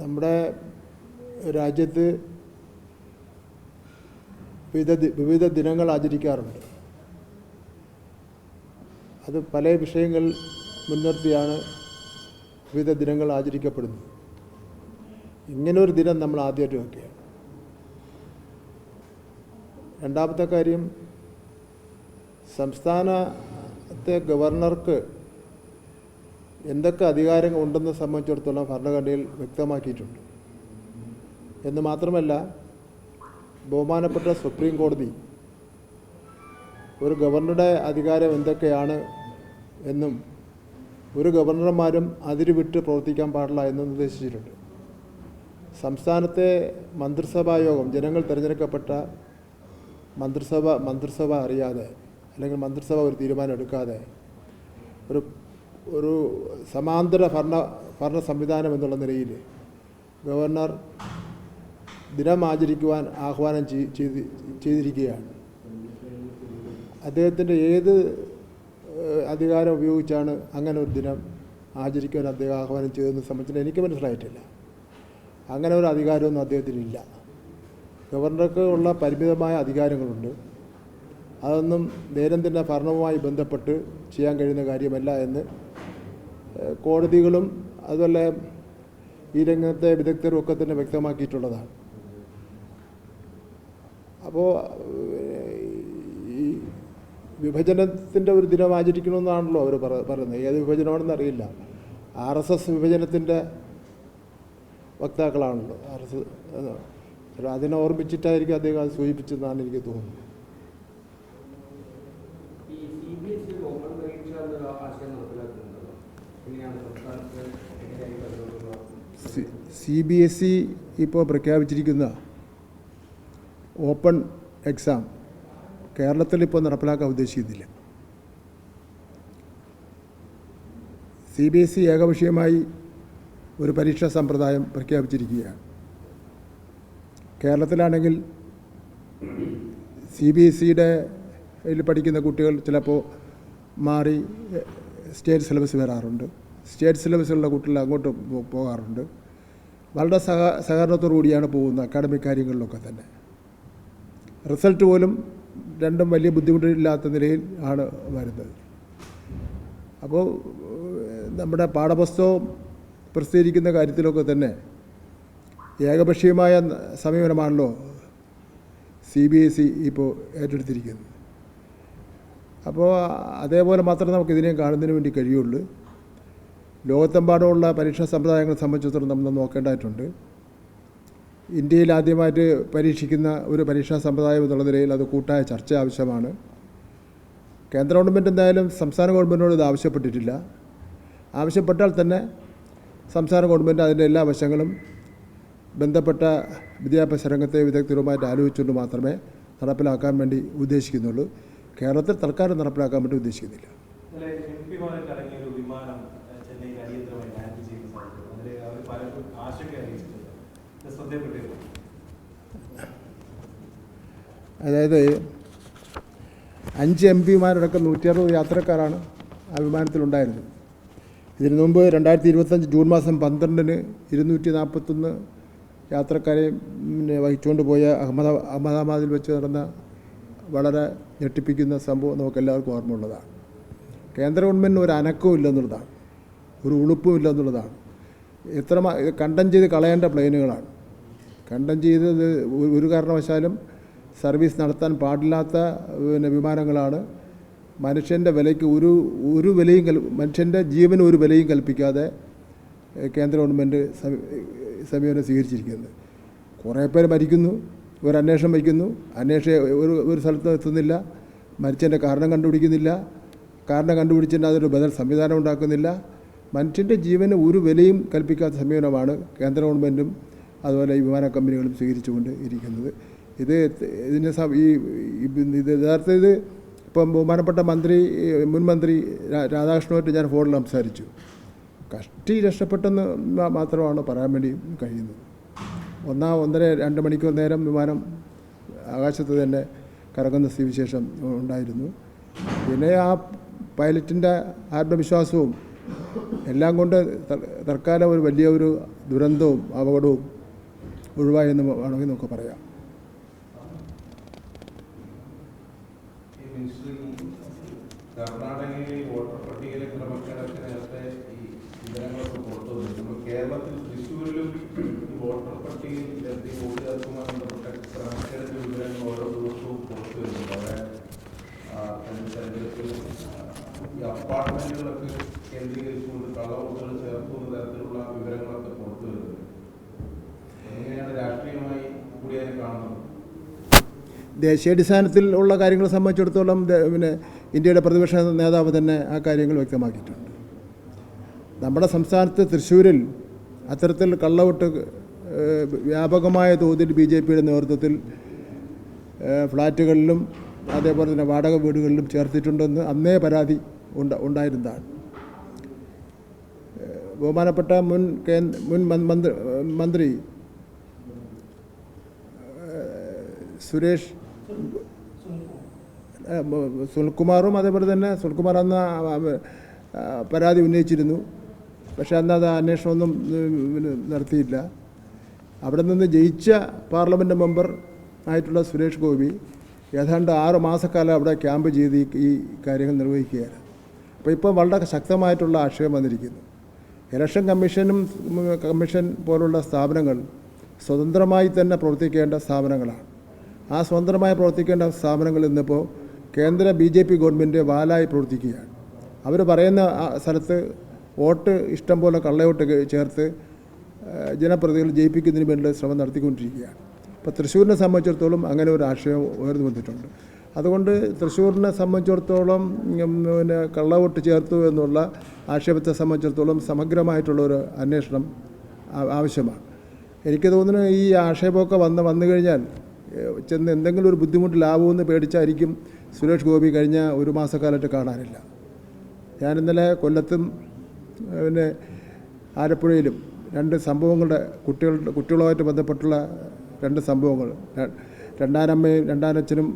നമ്മുടെ രാജ്യത്ത് വിവിധ വിവിധ ദിനങ്ങൾ ആചരിക്കാറുണ്ട്. അത് പല വിഷയങ്ങൾ മുൻനിർത്തിയാണ് വിവിധ ദിനങ്ങൾ ആചരിക്കപ്പെടുന്നത്. ഇങ്ങനൊരു ദിനം നമ്മൾ ആദ്യമായിട്ട് വയ്ക്കുകയാണ് രണ്ടാമത്തെ കാര്യം സംസ്ഥാനത്തെ ഗവർണർക്ക് എന്തൊക്കെ അധികാരങ്ങൾ ഉണ്ടെന്ന് സംബന്ധിച്ചിടത്തോളം ഭരണഘടനയിൽ വ്യക്തമാക്കിയിട്ടുണ്ട്. എന്ന് മാത്രമല്ല ബഹുമാനപ്പെട്ട സുപ്രീം കോടതി ഒരു ഗവർണറുടെ അധികാരം എന്തൊക്കെയാണ് എന്നും ഒരു ഗവർണർമാരും അതിര് വിട്ട് പ്രവർത്തിക്കാൻ പാടില്ല എന്നും നിർദ്ദേശിച്ചിട്ടുണ്ട്. സംസ്ഥാനത്തെ മന്ത്രിസഭായോഗം ജനങ്ങൾ തിരഞ്ഞെടുക്കപ്പെട്ട മന്ത്രിസഭ മന്ത്രിസഭ അറിയാതെ അല്ലെങ്കിൽ മന്ത്രിസഭ ഒരു തീരുമാനം എടുക്കാതെ ഒരു ഒരു സമാന്തര ഭരണ ഭരണ സംവിധാനം എന്നുള്ള നിലയിൽ ഗവർണർ ദിനം ആചരിക്കുവാൻ ആഹ്വാനം ചെയ്- ചെയ്തിരിക്കുകയാണ്. അദ്ദേഹത്തിന്റെ ഏത് അധികാരം ഉപയോഗിച്ചാണ് അങ്ങനെ ഒരു ദിനം ആചരിക്കുവാൻ അദ്ദേഹം ആഹ്വാനം ചെയ്തതെന്ന് സംബന്ധിച്ച് എനിക്ക് മനസ്സിലായിട്ടില്ല. അങ്ങനെ ഒരു അധികാരമൊന്നും അദ്ദേഹത്തിനില്ല. ഗവർണർക്ക് ഉള്ള പരിമിതമായ അധികാരങ്ങളുണ്ട്. അതൊന്നും ദൈനംദിന ഭരണവുമായി ബന്ധപ്പെട്ട് ചെയ്യാൻ കഴിയുന്ന കാര്യമല്ല എന്ന് കോടതികളും അതുപോലെ ഈ രംഗത്തെ വിദഗ്ധരും ഒക്കെ തന്നെ വ്യക്തമാക്കിയിട്ടുള്ളതാണ്. അപ്പോൾ ഈ വിഭജനത്തിന്റെ ഒരു ദിനം ആചരിക്കണമെന്നാണല്ലോ അവർ പറയുന്നത്. ഏത് വിഭജനമാണെന്ന് അറിയില്ല. ആർ എസ് എസ് വിഭജനത്തിന്റെ വക്താക്കളാണല്ലോ. ആർ എസ് അതിനെ ഓർമ്മിച്ചിട്ടായിരിക്കും അദ്ദേഹം അത് സൂചിപ്പിച്ചതെന്നാണ് എനിക്ക് തോന്നുന്നത് ഈ C B S E open പരീക്ഷ എന്നൊരു ആശയം നടപ്പിലാക്കുന്നുണ്ടല്ലോ എങ്ങനെയാണ് സംസ്ഥാനത്ത് എങ്ങനെയായി വരുന്നത് സി ബി എസ് ഇ ഇപ്പോൾ പ്രഖ്യാപിച്ചിരിക്കുന്ന ഓപ്പൺ എക്സാം കേരളത്തിൽ ഇപ്പോൾ നടപ്പിലാക്കാൻ ഉദ്ദേശിക്കുന്നില്ല. സി ബി എസ് ഇ ഏകപക്ഷീയമായി ഒരു പരീക്ഷാ സമ്പ്രദായം പ്രഖ്യാപിച്ചിരിക്കുകയാണ്. കേരളത്തിലാണെങ്കിൽ സി ബി എസ് സിയുടെ പഠിക്കുന്ന കുട്ടികൾ ചിലപ്പോൾ മാറി സ്റ്റേറ്റ് സിലബസ് വരാറുണ്ട്. സ്റ്റേറ്റ് സിലബസിലുള്ള കുട്ടികൾ അങ്ങോട്ട് പോകാറുണ്ട്. വളരെ സഹ സഹകരണത്തോടു കൂടിയാണ് പോകുന്നത് അക്കാഡമിക് കാര്യങ്ങളിലൊക്കെ തന്നെ. റിസൾട്ട് പോലും രണ്ടും വലിയ ബുദ്ധിമുട്ടില്ലാത്ത നിലയിൽ ആണ് വരുന്നത്. അപ്പോൾ നമ്മുടെ പാഠപുസ്തകം പ്രസിദ്ധീകരിക്കുന്ന കാര്യത്തിലൊക്കെ തന്നെ ഏകപക്ഷീയമായ സമീപനമാണല്ലോ സി ബി എസ് ഇ ഇപ്പോൾ ഏറ്റെടുത്തിരിക്കുന്നത്. അപ്പോൾ അതേപോലെ മാത്രമേ നമുക്ക് ഇതിനെ കാണുന്നതിന് വേണ്ടി കഴിയുള്ളൂ. ലോകത്തെമ്പാടുമുള്ള പരീക്ഷാ സമ്പ്രദായങ്ങളെ സംബന്ധിച്ചിടത്തോളം നമ്മൾ നോക്കേണ്ടതായിട്ടുണ്ട്. ഇന്ത്യയിൽ ആദ്യമായിട്ട് പരീക്ഷിക്കുന്ന ഒരു പരീക്ഷാ സമ്പ്രദായം എന്നുള്ള നിലയിൽ അത് കൂട്ടായ ചർച്ച ആവശ്യമാണ്. കേന്ദ്ര ഗവൺമെന്റ് എന്തായാലും സംസ്ഥാന ഗവൺമെന്റിനോട് ഇത് ആവശ്യപ്പെട്ടിട്ടില്ല. ആവശ്യപ്പെട്ടാൽ തന്നെ സംസ്ഥാന ഗവൺമെന്റ് അതിന്റെ എല്ലാ വശങ്ങളും ബന്ധപ്പെട്ട വിദ്യാഭ്യാസ രംഗത്തെ വിദഗ്ധരുമായിട്ട് ആലോചിച്ചുകൊണ്ട് മാത്രമേ നടപ്പിലാക്കാൻ വേണ്ടി ഉദ്ദേശിക്കുന്നുള്ളൂ. കേരളത്തിൽ തൽക്കാലം നടപ്പിലാക്കാൻ വേണ്ടി ഉദ്ദേശിക്കുന്നില്ല ഇന്നലെ എം പിമാരൊക്കെ അടങ്ങിയ ഒരു വിമാനം ഏഹ്, ചെന്നൈയിൽ അടിയന്തരമായി ലാൻഡ് ചെയ്യുന്ന സാഹചര്യം അതിൽ അവർ പലരും ആശങ്ക അറിയിച്ചിട്ടുണ്ട് ഇത് ശ്രദ്ധയപ്പെട്ടിരുന്നു അതായത് അഞ്ച് എം പിമാരടക്കം നൂറ്റി അറുപത് യാത്രക്കാരാണ് ആ വിമാനത്തിലുണ്ടായിരുന്നത്. ഇതിനു മുമ്പ് രണ്ടായിരത്തി ഇരുപത്തഞ്ച് ജൂൺ മാസം പന്ത്രണ്ടിന് ഇരുന്നൂറ്റി നാൽപ്പത്തൊന്ന് യാത്രക്കാരെ പിന്നെ വഹിച്ചുകൊണ്ട് പോയ അഹമ്മദ അഹമ്മദാബാദിൽ വെച്ച് നടന്ന വളരെ ഞെട്ടിപ്പിക്കുന്ന സംഭവം നമുക്ക് എല്ലാവർക്കും ഓർമ്മയുള്ളതാണ്. കേന്ദ്ര ഗവൺമെന്റിന് ഒരു അനക്കവും ഇല്ലെന്നുള്ളതാണ്. ഒരു ഉളുപ്പും ഇല്ലെന്നുള്ളതാണ്. എത്ര കണ്ടം ചെയ്ത് കളയേണ്ട പ്ലെയിനുകളാണ്. കണ്ടം ചെയ്തത് ഒരു- കാരണവശാലും സർവീസ് നടത്താൻ പാടില്ലാത്ത പിന്നെ വിമാനങ്ങളാണ്. മനുഷ്യന്റെ വിലയ്ക്ക് ഒരു ഒരു വിലയും കൽ മനുഷ്യന്റെ ജീവന് ഒരു വിലയും കൽപ്പിക്കാതെ കേന്ദ്ര ഗവൺമെന്റ് സമീ- സമീപനം സ്വീകരിച്ചിരിക്കുന്നത് കുറേ പേര് മരിക്കുന്നു ഒരു അന്വേഷണം വയ്ക്കുന്നു. അന്വേഷണം ഒരു ഒരു സ്ഥലത്ത് എത്തുന്നില്ല. മരിച്ചതിന്റെ കാരണം കണ്ടുപിടിക്കുന്നില്ല. കാരണം കണ്ടുപിടിച്ചിട്ട് അതൊരു ബദൽ സംവിധാനം ഉണ്ടാക്കുന്നില്ല. മനുഷ്യന്റെ ജീവന് ഒരു വിലയും കൽപ്പിക്കാത്ത സമീപനമാണ് കേന്ദ്ര ഗവൺമെന്റും അതുപോലെ വിമാന കമ്പനികളും സ്വീകരിച്ചുകൊണ്ട് ഇരിക്കുന്നത്. ഇത് ഈ ഈ- ഇത് യഥാർത്ഥ ഇത് ഇപ്പം ബഹുമാനപ്പെട്ട മന്ത്രി മുൻ മന്ത്രി രാധാകൃഷ്ണനുമായിട്ട് ഞാൻ ഫോണിൽ സംസാരിച്ചു. കഷ്ടി രക്ഷപ്പെട്ടെന്ന് മാത്രമാണ് പറയാൻ വേണ്ടി കഴിയുന്നത്. ഒന്നാം ഒന്നര രണ്ട് മണിക്കൂർ നേരം വിമാനം ആകാശത്ത് തന്നെ കറങ്ങുന്ന സ്ഥിതിവിശേഷം ഉണ്ടായിരുന്നു. പിന്നെ ആ പൈലറ്റിന്റെ ആത്മവിശ്വാസവും എല്ലാം കൊണ്ട് തൽക്കാലം ഒരു വലിയ ഒരു ദുരന്തവും അപകടവും ഒഴിവായെന്ന് വേണമെങ്കിൽ നമുക്ക് പറയാം. അപ്പാർട്ട്മെന്റുകളൊക്കെ കേന്ദ്രീകരിച്ചുകൊണ്ട് കള്ളവോട്ടുകൾ ചേർക്കുന്ന തരത്തിലുള്ള വിവരങ്ങളൊക്കെ പുറത്തു വരുന്നുണ്ട് എങ്ങനെയാണ് രാഷ്ട്രീയമായി കൂടി അതിനെ കാണുന്നത് ദേശീയാടിസ്ഥാനത്തിൽ ഉള്ള കാര്യങ്ങളെ സംബന്ധിച്ചിടത്തോളം പിന്നെ ഇന്ത്യയുടെ പ്രതിപക്ഷ നേതാവ് തന്നെ ആ കാര്യങ്ങൾ വ്യക്തമാക്കിയിട്ടുണ്ട്. നമ്മുടെ സംസ്ഥാനത്ത് തൃശ്ശൂരിൽ അത്തരത്തിൽ കള്ളവോട്ട് വ്യാപകമായ തോതിൽ ബി ജെ പിയുടെ നേതൃത്വത്തിൽ ഫ്ലാറ്റുകളിലും അതേപോലെ തന്നെ വാടക വീടുകളിലും ചേർത്തിട്ടുണ്ടെന്ന് അന്നേ പരാതി ഉണ്ട ഉണ്ടായിരുന്നതാണ്. ബഹുമാനപ്പെട്ട മുൻ കേന്ദ്ര മുൻ മന്ത്രി മന്ത്രി സുരേഷ് സുനിൽകുമാറും അതേപോലെ തന്നെ സുനിൽകുമാർ അന്ന് പരാതി ഉന്നയിച്ചിരുന്നു. പക്ഷേ അന്ന് അത് അന്വേഷണമൊന്നും നടത്തിയില്ല. അവിടെ നിന്ന് ജയിച്ച പാർലമെന്റ് മെമ്പർ ആയിട്ടുള്ള സുരേഷ് ഗോപി ഏതാണ്ട് ആറ് മാസക്കാലം അവിടെ ക്യാമ്പ് ചെയ്ത് ഈ കാര്യങ്ങൾ നിർവഹിക്കുകയാണ്. അപ്പോൾ ഇപ്പോൾ വളരെ ശക്തമായിട്ടുള്ള ആശയം വന്നിരിക്കുന്നു. ഇലക്ഷൻ കമ്മീഷനും കമ്മീഷൻ പോലുള്ള സ്ഥാപനങ്ങൾ സ്വതന്ത്രമായി തന്നെ പ്രവർത്തിക്കേണ്ട സ്ഥാപനങ്ങളാണ്. ആ സ്വതന്ത്രമായി പ്രവർത്തിക്കേണ്ട സ്ഥാപനങ്ങൾ ഇന്നിപ്പോൾ കേന്ദ്ര ബി ജെ പി ഗവൺമെന്റ് വാലായി പ്രവർത്തിക്കുകയാണ്. അവർ പറയുന്ന സ്ഥലത്ത് വോട്ട് ഇഷ്ടം പോലെ കള്ളയോട്ട് ചേർത്ത് ജനപ്രതികൾ ജയിപ്പിക്കുന്നതിന് വേണ്ടി ശ്രമം നടത്തിക്കൊണ്ടിരിക്കുകയാണ്. ഇപ്പോൾ തൃശ്ശൂരിനെ സംബന്ധിച്ചിടത്തോളം അങ്ങനെ ഒരു ആശയം ഉയർന്നു വന്നിട്ടുണ്ട്. അതുകൊണ്ട് തൃശ്ശൂരിനെ സംബന്ധിച്ചിടത്തോളം പിന്നെ കള്ളവോട്ട് ചേർത്തു എന്നുള്ള ആക്ഷേപത്തെ സംബന്ധിച്ചിടത്തോളം സമഗ്രമായിട്ടുള്ള ഒരു അന്വേഷണം ആവശ്യമാണ്. എനിക്ക് തോന്നുന്നു ഈ ആക്ഷേപമൊക്കെ വന്ന് വന്നു കഴിഞ്ഞാൽ ചെന്ന് എന്തെങ്കിലും ഒരു ബുദ്ധിമുട്ടിലാവുമെന്ന് പേടിച്ചായിരിക്കും സുരേഷ് ഗോപി കഴിഞ്ഞ ഒരു മാസക്കാലത്ത് കാണാനില്ല. ഞാൻ ഇന്നലെ കൊല്ലത്തും പിന്നെ ആലപ്പുഴയിലും രണ്ട് സംഭവങ്ങളുടെ കുട്ടികളുടെ കുട്ടികളുമായിട്ട് ബന്ധപ്പെട്ടുള്ള രണ്ട് സംഭവങ്ങൾ. രണ്ടാനമ്മയും രണ്ടാനച്ഛനും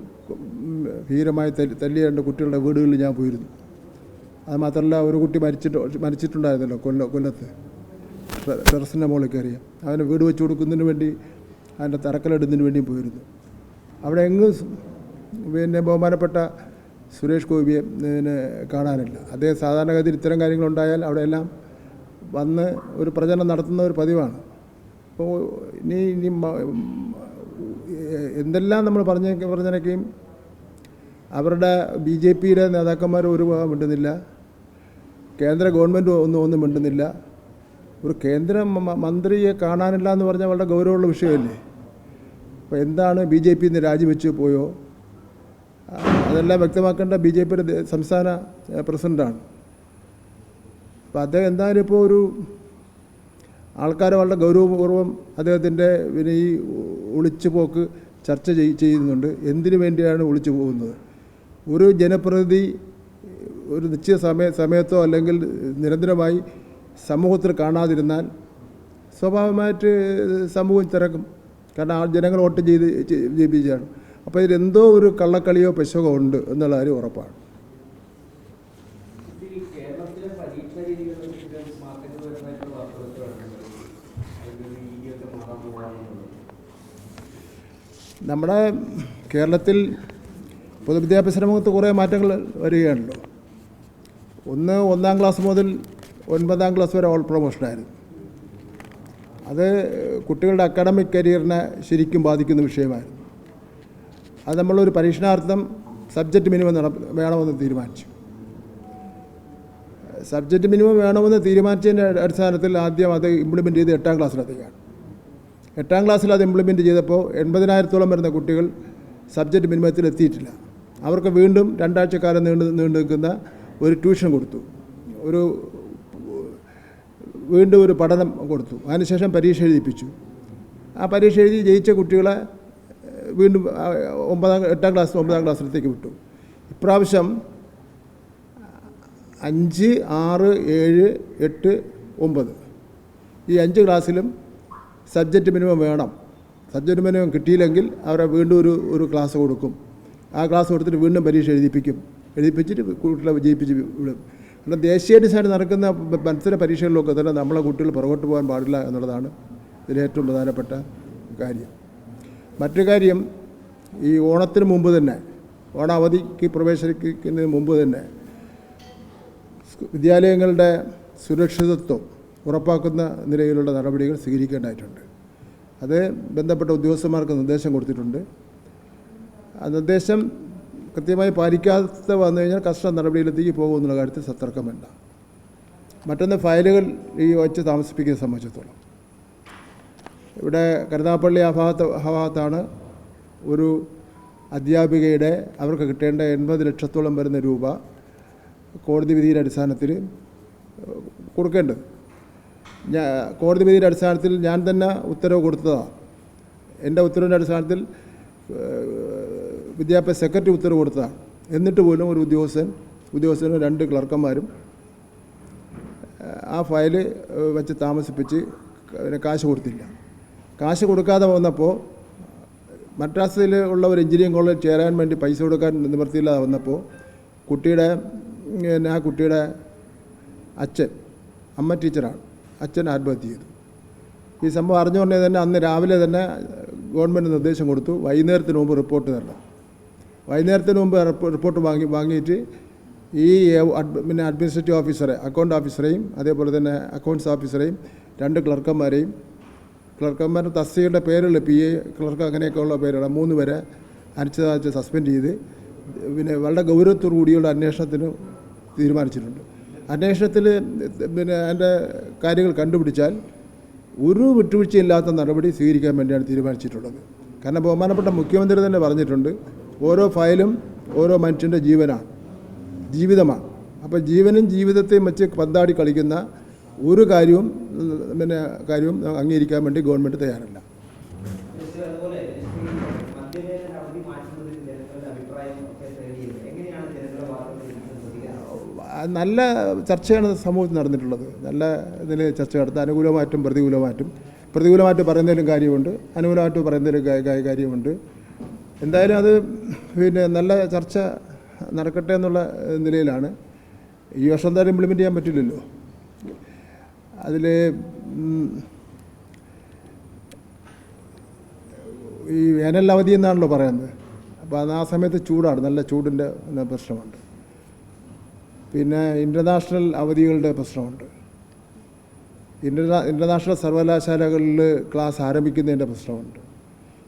ഭീരമായി തല്ലി തല്ലിയ രണ്ട് കുട്ടികളുടെ വീടുകളിൽ ഞാൻ പോയിരുന്നു. അത് മാത്രമല്ല ഒരു കുട്ടി മരിച്ചിട്ട് മരിച്ചിട്ടുണ്ടായിരുന്നല്ലോ കൊല്ല കൊല്ലത്ത്. ടെറസിന്റെ മുകളിൽ കയറിയ. അവന് വീട് വെച്ച് കൊടുക്കുന്നതിന് വേണ്ടി അതിന്റെ തറക്കല്ലിടുന്നതിന് വേണ്ടി പോയിരുന്നു. അവിടെ എങ്ങും പിന്നെ ബഹുമാനപ്പെട്ട സുരേഷ് ഗോപിയെ പിന്നെ കാണാനില്ല. അദ്ദേഹം സാധാരണഗതിയിൽ ഇത്തരം കാര്യങ്ങളുണ്ടായാൽ അവിടെയെല്ലാം വന്ന് ഒരു പ്രചരണം നടത്തുന്ന ഒരു പതിവാണ്. അപ്പോൾ ഇനി ഇനി എന്തെല്ലാം നമ്മൾ പറഞ്ഞ പറഞ്ഞനൊക്കെയും അവരുടെ ബി ജെ പിയുടെ നേതാക്കന്മാർ ഒരു മിണ്ടുന്നില്ല. കേന്ദ്ര ഗവൺമെന്റ് ഒന്നും ഒന്നും മിണ്ടുന്നില്ല. ഒരു കേന്ദ്ര മന്ത്രിയെ കാണാനില്ല എന്ന് പറഞ്ഞാൽ വളരെ ഗൗരവമുള്ള വിഷയമല്ലേ? അപ്പോൾ എന്താണ് ബി ജെ പി ഇന്ന് രാജിവെച്ച് പോയോ? അതെല്ലാം വ്യക്തമാക്കേണ്ട ബി ജെ പിയുടെ സംസ്ഥാന പ്രസിഡന്റാണ് അപ്പോൾ അദ്ദേഹം എന്തായാലും ഇപ്പോൾ ഒരു ആൾക്കാർ വളരെ ഗൗരവപൂർവം അദ്ദേഹത്തിന്റെ പിന്നെ ഈ ഒളിച്ചു പോക്ക് ചർച്ച ചെയ്- ചെയ്യുന്നുണ്ട്. എന്തിനു വേണ്ടിയാണ് ഒളിച്ചു പോകുന്നത്? ഒരു ജനപ്രതിനിധി ഒരു നിശ്ചിത സമയ സമയത്തോ അല്ലെങ്കിൽ നിരന്തരമായി സമൂഹത്തിൽ കാണാതിരുന്നാൽ സ്വാഭാവികമായിട്ട് സമൂഹം തിരക്കും. കാരണം ആ ജനങ്ങൾ വോട്ട് ചെയ്ത് ചെയ്- ജയിപ്പിച്ചാണ് അപ്പോൾ ഇതിലെന്തോ ഒരു കള്ളക്കളിയോ പശുവോ ഉണ്ട് എന്നുള്ള കാര്യം ഉറപ്പാണ്. നമ്മുടെ കേരളത്തിൽ പൊതുവിദ്യാഭ്യാസ രംഗത്ത് കുറേ മാറ്റങ്ങൾ വരികയാണല്ലോ. ഒന്ന് ഒന്നാം ക്ലാസ് മുതൽ ഒൻപതാം ക്ലാസ് വരെ ഓൾ പ്രൊമോഷനായിരുന്നു അത് കുട്ടികളുടെ അക്കാഡമിക് കരിയറിനെ ശരിക്കും ബാധിക്കുന്ന വിഷയമായിരുന്നു. അത് നമ്മളൊരു പരീക്ഷണാർത്ഥം സബ്ജക്റ്റ് മിനിമം വേണമെന്ന് തീരുമാനിച്ചു. സബ്ജക്റ്റ് മിനിമം വേണമെന്ന് തീരുമാനിച്ചതിന്റെ അടിസ്ഥാനത്തിൽ ആദ്യം അത് ഇംപ്ലിമെന്റ് ചെയ്ത് എട്ടാം ക്ലാസ്സിലെത്തുകയാണ് എട്ടാം ക്ലാസ്സിൽ അത് ഇംപ്ലിമെന്റ് ചെയ്തപ്പോൾ എൺപതിനായിരത്തോളം വരുന്ന കുട്ടികൾ സബ്ജക്റ്റ് മിനിമത്തിൽ എത്തിയിട്ടില്ല. അവർക്ക് വീണ്ടും രണ്ടാഴ്ചക്കാലം നീണ്ടു നീണ്ടു നിൽക്കുന്ന ഒരു ട്യൂഷൻ കൊടുത്തു. ഒരു വീണ്ടും ഒരു പഠനം കൊടുത്തു. അതിനുശേഷം പരീക്ഷ എഴുതിപ്പിച്ചു. ആ പരീക്ഷ എഴുതി ജയിച്ച കുട്ടികളെ വീണ്ടും ഒമ്പതാം എട്ടാം ക്ലാസ് ഒമ്പതാം ക്ലാസ്സിലത്തേക്ക് വിട്ടു. ഇപ്രാവശ്യം അഞ്ച് ആറ് ഏഴ് എട്ട് ഒമ്പത്. ഈ അഞ്ച് ക്ലാസ്സിലും സബ്ജക്റ്റ് മിനിമം വേണം. സബ്ജക്റ്റ് മിനിമം കിട്ടിയില്ലെങ്കിൽ അവരെ വീണ്ടും ഒരു ഒരു ക്ലാസ് കൊടുക്കും. ആ ക്ലാസ് കൊടുത്തിട്ട് വീണ്ടും പരീക്ഷ എഴുതിപ്പിക്കും. എഴുതിപ്പിച്ചിട്ട് കുട്ടികളെ വിജയിപ്പിച്ച് വിടും. കാരണം ദേശീയ അടിസ്ഥാനത്തിൽ നടക്കുന്ന മത്സര പരീക്ഷകളിലൊക്കെ തന്നെ നമ്മളെ കുട്ടികൾ പുറകോട്ട് പോകാൻ പാടില്ല എന്നുള്ളതാണ് ഇതിൽ ഏറ്റവും പ്രധാനപ്പെട്ട കാര്യം. മറ്റു കാര്യം ഈ ഓണത്തിന് മുമ്പ് തന്നെ ഓണാവധിക്ക് പ്രവേശിക്കുന്നതിന് മുമ്പ് തന്നെ വിദ്യാലയങ്ങളുടെ സുരക്ഷിതത്വം ഉറപ്പാക്കുന്ന നിലയിലുള്ള നടപടികൾ സ്വീകരിക്കേണ്ടതായിട്ടുണ്ട്. അത് ബന്ധപ്പെട്ട ഉദ്യോഗസ്ഥന്മാർക്ക് നിർദ്ദേശം കൊടുത്തിട്ടുണ്ട്. ആ നിർദ്ദേശം കൃത്യമായി പാലിക്കാതെ വന്നു കഴിഞ്ഞാൽ കർശന നടപടിയിലെത്തേക്ക് പോകുമെന്നുള്ള കാര്യത്തിൽ സത്തർക്കമല്ല മറ്റൊന്ന് ഫയലുകൾ ഈ വച്ച് താമസിപ്പിക്കുന്നത് സംബന്ധിച്ചിടത്തോളം. ഇവിടെ കരുനാപ്പള്ളി ആ ഭാഗത്ത് ആ ഭാഗത്താണ് ഒരു അധ്യാപികയുടെ അവർക്ക് കിട്ടേണ്ട എൺപത് ലക്ഷത്തോളം വരുന്ന രൂപ കോടതി വിധിയുടെ അടിസ്ഥാനത്തിൽ കൊടുക്കേണ്ടത്. ഞാൻ കോടതി വിധിയുടെ അടിസ്ഥാനത്തിൽ ഞാൻ തന്നെ ഉത്തരവ് കൊടുത്തതാണ് എന്റെ ഉത്തരവിന്റെ അടിസ്ഥാനത്തിൽ വിദ്യാഭ്യാസ സെക്രട്ടറി ഉത്തരവ് കൊടുത്തതാണ് എന്നിട്ട് പോലും ഒരു ഉദ്യോഗസ്ഥൻ ഉദ്യോഗസ്ഥനും രണ്ട് ക്ലർക്കന്മാരും ആ ഫയൽ വെച്ച് താമസിപ്പിച്ച് കാശ് കൊടുത്തില്ല. കാശ് കൊടുക്കാതെ വന്നപ്പോൾ മദ്രാസിൽ ഉള്ള ഒരു എഞ്ചിനീയറിംഗ് കോളേജ് ചേരാൻ വേണ്ടി പൈസ കൊടുക്കാൻ നിവൃത്തിയില്ലാതെ വന്നപ്പോൾ കുട്ടിയുടെ പിന്നെ ആ കുട്ടിയുടെ അച്ഛൻ അമ്മ ടീച്ചറാണ് അച്ഛൻ ആത്മഹത്യ ചെയ്തു. ഈ സംഭവം അറിഞ്ഞുകൊണ്ടേ തന്നെ അന്ന് രാവിലെ തന്നെ ഗവൺമെന്റ് നിർദ്ദേശം കൊടുത്തു വൈകുന്നേരത്തിന് മുമ്പ് റിപ്പോർട്ട് തരണം. വൈകുന്നേരത്തിന് മുമ്പ് റിപ്പോർട്ട് വാങ്ങി വാങ്ങിയിട്ട് ഈ പിന്നെ അഡ്മിനിസ്ട്രേറ്റീവ് ഓഫീസറെ അക്കൗണ്ട് ഓഫീസറെയും അതേപോലെ തന്നെ അക്കൗണ്ട്സ് ഓഫീസറെയും രണ്ട് ക്ലർക്കന്മാരെയും ക്ലർക്കന്മാരുടെ തസ്തികയുടെ പേരുള്ള പി എ ക്ലർക്ക് അങ്ങനെയൊക്കെയുള്ള പേരുള്ള മൂന്ന് പേരെ അനിശ്ചിതമായിട്ട് സസ്പെൻഡ് ചെയ്ത് പിന്നെ വളരെ ഗൗരവത്തോടു കൂടിയുള്ള അന്വേഷണത്തിന് തീരുമാനിച്ചിട്ടുണ്ട്. അന്വേഷണത്തിൽ പിന്നെ അതിന്റെ കാര്യങ്ങൾ കണ്ടുപിടിച്ചാൽ ഒരു വിട്ടുവീഴ്ചയില്ലാത്ത നടപടി സ്വീകരിക്കാൻ വേണ്ടിയാണ് തീരുമാനിച്ചിട്ടുള്ളത്. കാരണം ബഹുമാനപ്പെട്ട മുഖ്യമന്ത്രി തന്നെ പറഞ്ഞിട്ടുണ്ട് ഓരോ ഫയലും ഓരോ മനുഷ്യന്റെ ജീവനാണ് ജീവിതമാണ് അപ്പോൾ ജീവനും ജീവിതത്തെയും വെച്ച് പന്താടി കളിക്കുന്ന ഒരു കാര്യവും പിന്നെ കാര്യവും അംഗീകരിക്കാൻ വേണ്ടി ഗവൺമെന്റ് തയ്യാറല്ല. നല്ല ചർച്ചയാണ് സമൂഹത്തിൽ നടന്നിട്ടുള്ളത്. നല്ല ഇതിൽ ചർച്ച നടത്തുക അനുകൂലമായിട്ടും പ്രതികൂലമായിട്ടും. പ്രതികൂലമായിട്ട് പറയുന്നതിലും കാര്യമുണ്ട്. അനുകൂലമായിട്ട് പറയുന്നതിലും കാര്യമുണ്ട്. എന്തായാലും അത് പിന്നെ നല്ല ചർച്ച നടക്കട്ടെ എന്നുള്ള നിലയിലാണ്. ഈ വർഷം എന്തായാലും ഇംപ്ലിമെന്റ് ചെയ്യാൻ പറ്റില്ലല്ലോ. അതിൽ ഈ വേനൽ അവധി എന്നാണല്ലോ പറയുന്നത്. അപ്പോൾ അത് ആ സമയത്ത് ചൂടാണ്. നല്ല ചൂടിന്റെ പ്രശ്നമുണ്ട്. പിന്നെ ഇന്റർനാഷണൽ അവധികളുടെ പ്രശ്നമുണ്ട്. ഇന്റർനാ ഇന്റർനാഷണൽ സർവകലാശാലകളിൽ ക്ലാസ് ആരംഭിക്കുന്നതിന്റെ പ്രശ്നമുണ്ട്.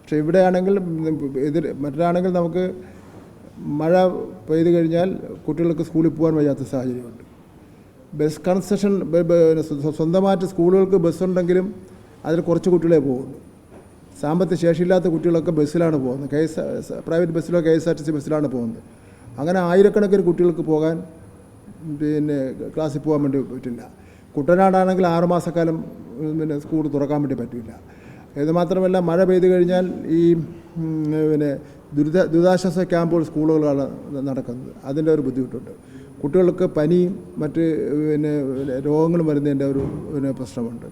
പക്ഷേ ഇവിടെയാണെങ്കിൽ എതിർ മറ്റൊരാണെങ്കിൽ നമുക്ക് മഴ പെയ്തു കഴിഞ്ഞാൽ കുട്ടികൾക്ക് സ്കൂളിൽ പോകാൻ വയ്യാത്ത സാഹചര്യമുണ്ട്. ബസ് കൺസെഷൻ സ്വന്തമായിട്ട് സ്കൂളുകൾക്ക് ബസ്സുണ്ടെങ്കിലും അതിൽ കുറച്ച് കുട്ടികളെ പോകുള്ളൂ സാമ്പത്തിക ശേഷിയില്ലാത്ത കുട്ടികളൊക്കെ ബസ്സിലാണ് പോകുന്നത്. K S private ബസ്സിലോ K S R T C ബസ്സിലാണ് പോകുന്നത്. അങ്ങനെ ആയിരക്കണക്കിന് കുട്ടികൾക്ക് പോകാൻ പിന്നെ ക്ലാസ്സിൽ പോകാൻ വേണ്ടി പറ്റില്ല. കുട്ടനാടാണെങ്കിൽ ആറുമാസക്കാലം പിന്നെ സ്കൂൾ തുറക്കാൻ വേണ്ടി പറ്റില്ല. ഇത് മാത്രമല്ല മഴ പെയ്തു കഴിഞ്ഞാൽ ഈ പിന്നെ ദുരിത ദുരിതാശ്വാസ ക്യാമ്പുകൾ സ്കൂളുകളാണ് നടക്കുന്നത്. അതിന്റെ ഒരു ബുദ്ധിമുട്ടുണ്ട്. കുട്ടികൾക്ക് പനിയും മറ്റ് പിന്നെ രോഗങ്ങളും വരുന്നതിന്റെ ഒരു പിന്നെ പ്രശ്നമുണ്ട്.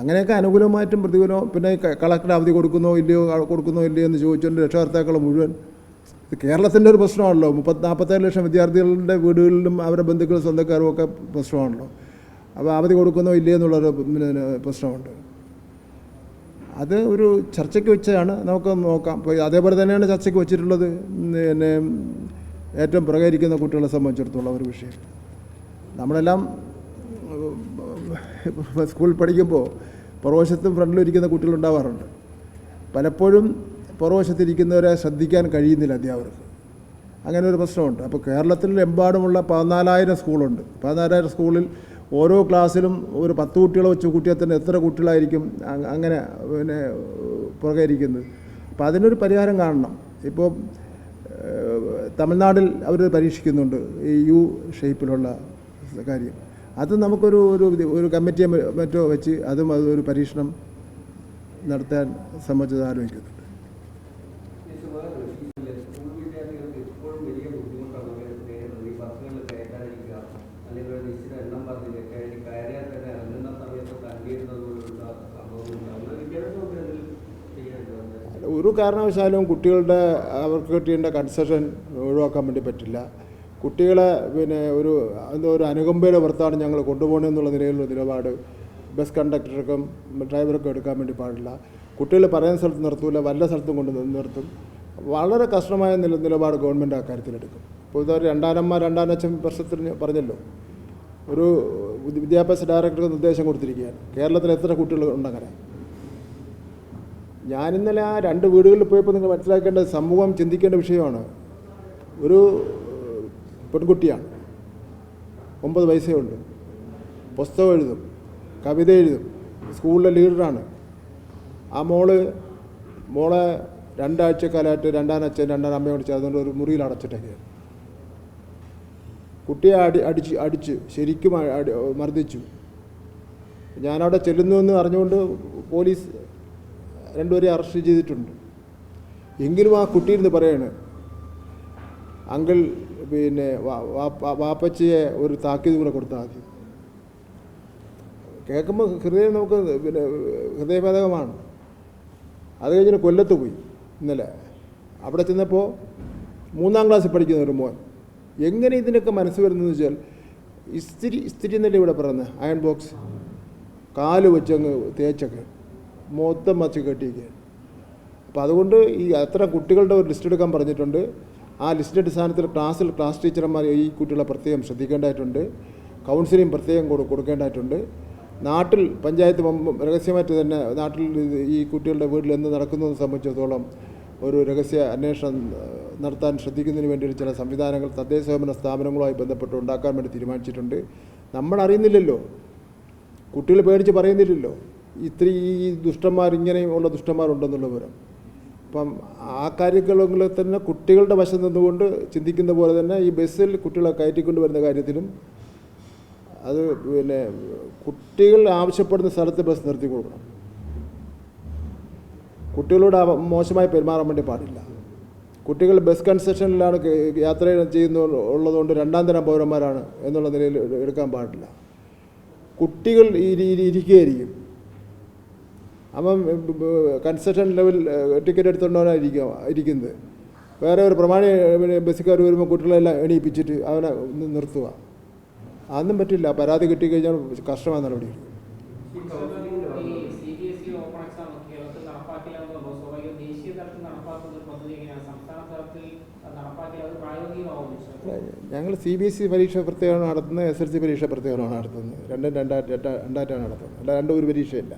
അങ്ങനെയൊക്കെ അനുകൂലമായിട്ടും പ്രതികൂലവും പിന്നെ കളക്ടർ അവധി കൊടുക്കുന്നോ ഇല്ലയോ കൊടുക്കുന്നോ ഇല്ലയോ എന്ന് ചോദിച്ചുകൊണ്ട് രക്ഷകർത്താക്കൾ മുഴുവൻ കേരളത്തിന്റെ ഒരു പ്രശ്നമാണല്ലോ. മുപ്പത്തി നാൽപ്പത്തേഴ് ലക്ഷം വിദ്യാർത്ഥികളുടെ വീടുകളിലും അവരുടെ ബന്ധുക്കളും സ്വന്തക്കാരും ഒക്കെ പ്രശ്നമാണല്ലോ. അപ്പോൾ അവധി കൊടുക്കുന്നോ ഇല്ലയോ എന്നുള്ളൊരു പ്രശ്നമുണ്ട്. അത് ഒരു ചർച്ചയ്ക്ക് വെച്ചാണ് നമുക്ക് നോക്കാം. ഇപ്പോൾ അതേപോലെ തന്നെയാണ് ചർച്ചയ്ക്ക് വെച്ചിട്ടുള്ളത്. പിന്നെ ഏറ്റവും പുറകരിക്കുന്ന കുട്ടികളെ സംബന്ധിച്ചിടത്തോളം ഒരു വിഷയം. നമ്മളെല്ലാം സ്കൂളിൽ പഠിക്കുമ്പോൾ പുറവശത്തും ഫ്രണ്ടിലും ഇരിക്കുന്ന കുട്ടികളുണ്ടാവാറുണ്ട് പലപ്പോഴും പുറവശത്തിരിക്കുന്നവരെ ശ്രദ്ധിക്കാൻ കഴിയുന്നില്ല അധ്യാപകർക്ക്. അങ്ങനെ ഒരു പ്രശ്നമുണ്ട്. അപ്പോൾ കേരളത്തിൽ എമ്പാടുമുള്ള പതിനാലായിരം സ്കൂളുണ്ട്. പതിനാലായിരം സ്കൂളിൽ ഓരോ ക്ലാസ്സിലും ഒരു പത്ത് കുട്ടികളെ വെച്ച് കുട്ടിയെ തന്നെ എത്ര കുട്ടികളായിരിക്കും അങ്ങനെ പിന്നെ പുറകെ ഇരിക്കുന്നത് അപ്പോൾ അതിനൊരു പരിഹാരം കാണണം. ഇപ്പോൾ തമിഴ്നാട്ടിൽ അവർ പരീക്ഷിക്കുന്നുണ്ട് ഈ യു ഷേപ്പിലുള്ള കാര്യം. അത് നമുക്കൊരു ഒരു ഒരു കമ്മിറ്റിയെ മറ്റോ വെച്ച് അതും അതൊരു പരീക്ഷണം നടത്താൻ സംബന്ധിച്ചത് ആലോചിക്കുന്നുണ്ട് മിനിസ്റ്റർ വേറെ ഒരു വിഷയമില്ല. സ്കൂൾ വിദ്യാർത്ഥികൾക്ക് ഇപ്പോഴും വലിയ ബുദ്ധിമുട്ടാണ് അവരെ നേരിടുന്നത്. ഈ ബസ്സുകളിൽ കയറ്റാതിരിക്കുക, നിശ്ചിത എണ്ണം പറഞ്ഞില്ല? കയറി കയറിയാൽ തന്നെ ഇറങ്ങുന്ന സമയത്ത് ചെയ്യാനുണ്ടോ? ഒരു കാരണവശാലും കുട്ടികളുടെ അവർക്ക് കിട്ടേണ്ട കൺസെഷൻ ഒഴിവാക്കാൻ വേണ്ടി പറ്റില്ല. കുട്ടികളെ പിന്നെ ഒരു എന്തോ ഒരു അനുകമ്പയുടെ പുറത്താണ് ഞങ്ങൾ കൊണ്ടുപോകണമെന്നുള്ള നിലയിലുള്ള നിലപാട്. ബസ് കണ്ടക്ടർക്കും ഡ്രൈവർക്കും എടുക്കാൻ വേണ്ടി പാടില്ല. കുട്ടികൾ പറയുന്ന സ്ഥലത്ത് നിർത്തൂല വല്ല സ്ഥലത്തും കൊണ്ട് നിർത്തും. വളരെ കഷ്ടമായ നില നിലപാട് ഗവൺമെന്റ് ആ കാര്യത്തിലെടുക്കും. ഇപ്പോൾ ഇതൊരു രണ്ടാനമ്മ രണ്ടാനച്ഛൻ വർഷത്തിന് പറഞ്ഞല്ലോ. ഒരു വിദ്യ- വിദ്യാഭ്യാസ ഡയറക്ടർക്ക് നിർദ്ദേശം കൊടുത്തിരിക്കുകയാണ്. കേരളത്തിൽ എത്ര കുട്ടികൾ ഉണ്ടങ്ങനെ? ഞാനിന്നലെ ആ രണ്ട് വീടുകളിൽ പോയപ്പോൾ നിങ്ങൾ മനസ്സിലാക്കേണ്ട സമൂഹം ചിന്തിക്കേണ്ട വിഷയമാണ്. ഒരു പെൺകുട്ടിയാണ്. ഒമ്പത് വയസ്സേ ഉണ്ട് പുസ്തകം എഴുതും കവിത എഴുതും സ്കൂളിലെ ലീഡറാണ്. ആ മോൾ മോളെ രണ്ടാഴ്ചക്കാലമായിട്ട് രണ്ടാനച്ഛൻ രണ്ടാം അമ്മയോട് ചേർന്നുകൊണ്ട് ഒരു മുറിയിൽ അടച്ചിട്ടേക്കാണ് കുട്ടിയെ അടി അടിച്ച് അടിച്ച് ശരിക്കും അടി മർദ്ദിച്ചു. ഞാനവിടെ ചെല്ലുന്നു എന്ന് അറിഞ്ഞുകൊണ്ട് പോലീസ് രണ്ടുപേരെ അറസ്റ്റ് ചെയ്തിട്ടുണ്ട്. എങ്കിലും ആ കുട്ടിയിരുന്ന് പറയാണ് അങ്കിൾ പിന്നെ വാപ്പച്ചിയെ ഒരു താക്കീത് കൂടെ കൊടുത്താൽ മതി. കേൾക്കുമ്പോൾ ഹൃദയം നമുക്ക് പിന്നെ ഹൃദയഭേദകമാണ്. അത് കഴിഞ്ഞിട്ട് കൊല്ലത്ത് പോയി ഇന്നലെ. അവിടെ ചെന്നപ്പോൾ മൂന്നാം ക്ലാസ്സിൽ പഠിക്കുന്ന ഒരു മോൻ എങ്ങനെ ഇതിനൊക്കെ മനസ്സ് വരുന്നതെന്ന് വെച്ചാൽ ഇസ്തിരി ഇസ്തിരി എന്നല്ലേ ഇവിടെ പറയുന്നത് അയൺ ബോക്സ് കാൽ വെച്ചങ്ങ് തേച്ചൊക്കെ മൊത്തം വച്ച് കെട്ടിയൊക്കെ അപ്പോൾ അതുകൊണ്ട് ഈ അത്ര കുട്ടികളുടെ ഒരു ലിസ്റ്റ് എടുക്കാൻ പറഞ്ഞിട്ടുണ്ട്. ആ ലിസ്റ്റ് അടിസ്ഥാനത്തിൽ ക്ലാസ്സിൽ ക്ലാസ് ടീച്ചർമാർ ഈ കുട്ടികളെ പ്രത്യേകം ശ്രദ്ധിക്കേണ്ടതായിട്ടുണ്ട്. കൗൺസിലിംഗ് പ്രത്യേകം കൊടു കൊടുക്കേണ്ടതായിട്ടുണ്ട്. നാട്ടിൽ പഞ്ചായത്ത് രഹസ്യമായിട്ട് തന്നെ നാട്ടിൽ ഈ കുട്ടികളുടെ വീട്ടിൽ എന്ത് നടക്കുന്നതെന്ന് സംബന്ധിച്ചിടത്തോളം ഒരു രഹസ്യ അന്വേഷണം നടത്താൻ ശ്രദ്ധിക്കുന്നതിന് വേണ്ടി ചില സംവിധാനങ്ങൾ തദ്ദേശ സ്വയംഭരണ സ്ഥാപനങ്ങളുമായി ബന്ധപ്പെട്ട് ഉണ്ടാക്കാൻ വേണ്ടി തീരുമാനിച്ചിട്ടുണ്ട്. നമ്മൾ അറിയുന്നില്ലല്ലോ കുട്ടികൾ പേടിച്ച് പറയുന്നില്ലല്ലോ. ഇത്ര ഈ ദുഷ്ടന്മാർ ഇങ്ങനെയുള്ള ദുഷ്ടന്മാരുണ്ടെന്നുള്ള വിവരം. അപ്പം ആ കാര്യങ്ങളിൽ തന്നെ കുട്ടികളുടെ വശം നിന്നുകൊണ്ട് ചിന്തിക്കുന്ന പോലെ തന്നെ ഈ ബസ്സിൽ കുട്ടികളെ കയറ്റിക്കൊണ്ട് വരുന്ന കാര്യത്തിലും അത് പിന്നെ കുട്ടികൾ ആവശ്യപ്പെടുന്ന സ്ഥലത്ത് ബസ് നിർത്തി കൊടുക്കണം. കുട്ടികളോട് മോശമായി പെരുമാറാൻ വേണ്ടി പാടില്ല. കുട്ടികൾ ബസ് കൺസെഷനിലാണ് യാത്ര ചെയ്യുന്ന ഉള്ളതുകൊണ്ട് രണ്ടാം തരം പൗരന്മാരാണ് എന്നുള്ള നിലയിൽ എട്- എടുക്കാൻ പാടില്ല. കുട്ടികൾ ഇരി- ഇരി- ഇരിക്കുകയായിരിക്കും. അപ്പം കൺസെഷൻ ലെവൽ ടിക്കറ്റ് എടുത്തുകൊണ്ടാണ് ഇരിക്കുക ഇരിക്കുന്നത്. വേറെ ഒരു പ്രമാണി ബസ്സുകാർ വരുമ്പോൾ കുട്ടികളെല്ലാം എണീപ്പിച്ചിട്ട് അവനെ നിർത്തുക. അതൊന്നും പറ്റില്ല. പരാതി കിട്ടിക്കഴിഞ്ഞാൽ കഷ്ടമായ നടപടി ഈ C B S E open exam കേരളത്തിൽ നടപ്പാക്കില്ല എന്നുള്ളത് സ്വാഭാവികം ദേശീയ തലത്തിൽ നടപ്പാക്കുന്ന ഒരു പദ്ധതി എങ്ങനെയാണ് സംസ്ഥാന തലത്തിൽ അത് നടപ്പാക്കിയാൽ അത് പ്രായോഗികമാവും ഞങ്ങൾ സി ബി എസ് ഇ പരീക്ഷ പ്രത്യേകമാണ് നടത്തുന്നത് എസ് എൽ സി പരീക്ഷ പ്രത്യേകമാണ് നടത്തുന്നത്. രണ്ടും രണ്ടായിട്ട് രണ്ടായിട്ടാണ് നടത്തുന്നത്. അല്ല രണ്ടും ഒരു പരീക്ഷയില്ല.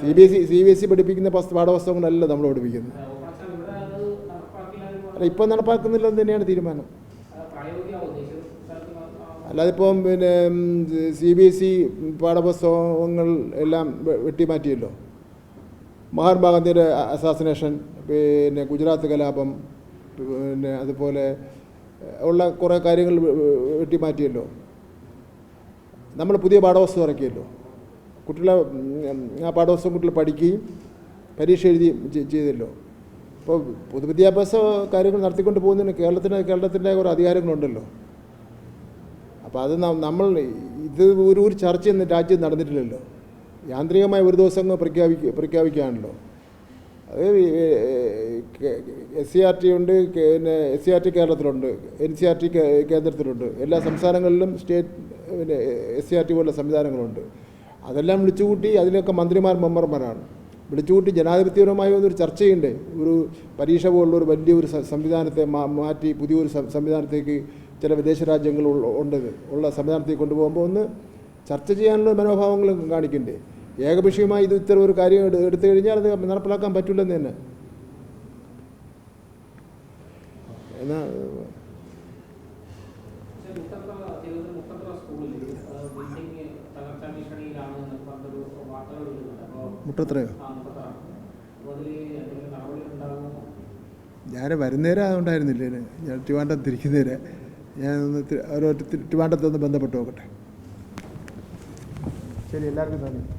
C B S E C B S E പഠിപ്പിക്കുന്ന പസ് പാഠപുസ്തകങ്ങളല്ല നമ്മൾ പഠിപ്പിക്കുന്നത്. അല്ല ഇപ്പം നടപ്പാക്കുന്നില്ലെന്ന് തന്നെയാണ് തീരുമാനം. അല്ലാതെ ഇപ്പം പിന്നെ സി ബി എസ് ഇ പാഠപുസ്തകങ്ങൾ എല്ലാം വെട്ടിമാറ്റിയല്ലോ. മഹാത്മാഗാന്ധിയുടെ അസാസിനേഷൻ പിന്നെ ഗുജറാത്ത് കലാപം പിന്നെ അതുപോലെ ഉള്ള കുറേ കാര്യങ്ങൾ വെട്ടി മാറ്റിയല്ലോ. വെട്ടിമാറ്റിയല്ലോ നമ്മൾ പുതിയ പാഠപുസ്തകം ഇറക്കിയല്ലോ. കുട്ടികളെ ആ പാഠപുസ്തകം കുട്ടികൾ പഠിക്കുകയും പരീക്ഷ എഴുതി ചെയ്തല്ലോ. അപ്പോൾ പൊതുവിദ്യാഭ്യാസ കാര്യങ്ങൾ നടത്തിക്കൊണ്ട് പോകുന്നതിന് കേരളത്തിന് കേരളത്തിന്റെ കുറേ അധികാരങ്ങളുണ്ടല്ലോ. അപ്പോൾ അത് നമ്മൾ ഇത് ഒരു ഒരു ചർച്ച ഇന്ന് രാജ്യം നടന്നിട്ടില്ലല്ലോ. യാന്ത്രികമായി ഒരു ദിവസം പ്രഖ്യാപിക്കുക പ്രഖ്യാപിക്കുകയാണല്ലോ. അത് എസ് സി ആർ ടി ഉണ്ട് പിന്നെ എസ് സി ആർ ടി കേരളത്തിലുണ്ട് എൻ സി ആർ ടി കേന്ദ്രത്തിലുണ്ട്. എല്ലാ സംസ്ഥാനങ്ങളിലും സ്റ്റേറ്റ് പിന്നെ എസ് സി ആർ ടി പോലുള്ള സംവിധാനങ്ങളുണ്ട്. അതെല്ലാം വിളിച്ചുകൂട്ടി അതിലൊക്കെ മന്ത്രിമാർ മെമ്പർമാരാണ്. വിളിച്ചുകൂട്ടി ജനാധിപത്യപരമായ ഒരു ചർച്ചയുണ്ട്. ഒരു പരീക്ഷ പോലുള്ള ഒരു വലിയൊരു സംവിധാനത്തെ മാറ്റി പുതിയൊരു സംവിധാനത്തേക്ക് ചില വിദേശ രാജ്യങ്ങൾ ഉണ്ടത് ഉണ്ട് ഉള്ള സംവിധാനത്തേക്ക് കൊണ്ടുപോകുമ്പോൾ ഒന്ന് ചർച്ച ചെയ്യാനുള്ള മനോഭാവങ്ങളും കാണിക്കണ്ടേ ഏകപക്ഷീയമായി ഇത് ഇത്തരം ഒരു കാര്യം എടു- എടുത്തു കഴിഞ്ഞാൽ അത് നടപ്പിലാക്കാൻ പറ്റില്ലെന്ന് തന്നെ. എന്നാ മുട്ടത്രയോ ഞാൻ വരുന്നേരം അതുകൊണ്ടായിരുന്നില്ലേ ഞാൻ ട്രിവാൻഡം തിരിക്കുന്നേരെ. ഞാൻ ഒന്ന് ഒരു ട്രിവാൻഡത്തൊന്ന് ബന്ധപ്പെട്ട് നോക്കട്ടെ. ശരി എല്ലാവർക്കും നന്ദി.